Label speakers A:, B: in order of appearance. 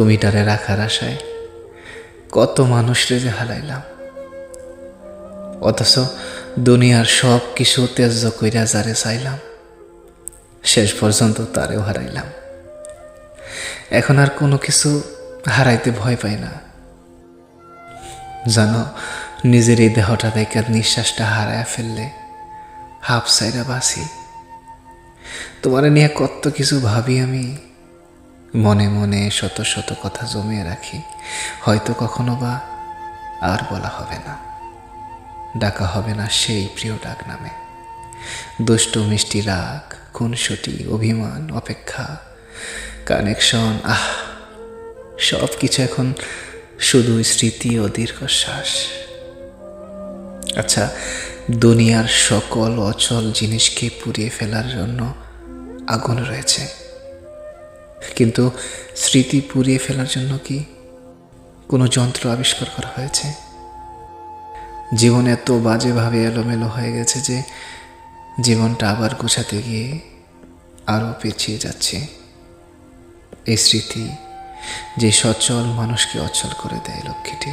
A: তুমি টারে রাখার আশায় কত মানুষরে যে হারাইলাম অথচ দুনিয়ার সব কিছু ত্যায্য কইরা যারে চাইলাম, শেষ পর্যন্ত তারেও হারাইলাম। এখন আর কোনো কিছু হারাইতে ভয় পাই না। জানো নিজের এই দেহটা দেখে নিঃশ্বাসটা হারায় ফেললে হাফ সাইরা বাসি তোমার নিয়ে কত কিছু ভাবি আমি মনে মনে শত শত কথা জমিয়ে রাখি। হয়তো কখনো বা আর বলা হবে না। ডাকা হবে না সেই প্রিয় ডাক নামে। দুষ্ট মিষ্টি রাগ, খুনসুটি, অভিমান, অপেক্ষা, কানেকশন, আহ! সব কিছু এখন শুধু স্মৃতি ও দীর্ঘশ্বাস। আচ্ছা দুনিয়ার সকল অচল জিনিসকে পুড়িয়ে ফেলার জন্য আগুন রয়েছে। কিন্তু স্মৃতি পুড়িয়ে ফেলার জন্য কি কোনো যন্ত্র আবিষ্কার করা হয়েছে? জীবন এত বাজেভাবে এলোমেলো হয়ে গেছে যে জীবনটা আবার গোছাতে গিয়ে আরও পেছিয়ে যাচ্ছে। এই স্মৃতি যে সচল মানুষকে অচল করে দেয় লক্ষ্মীটি।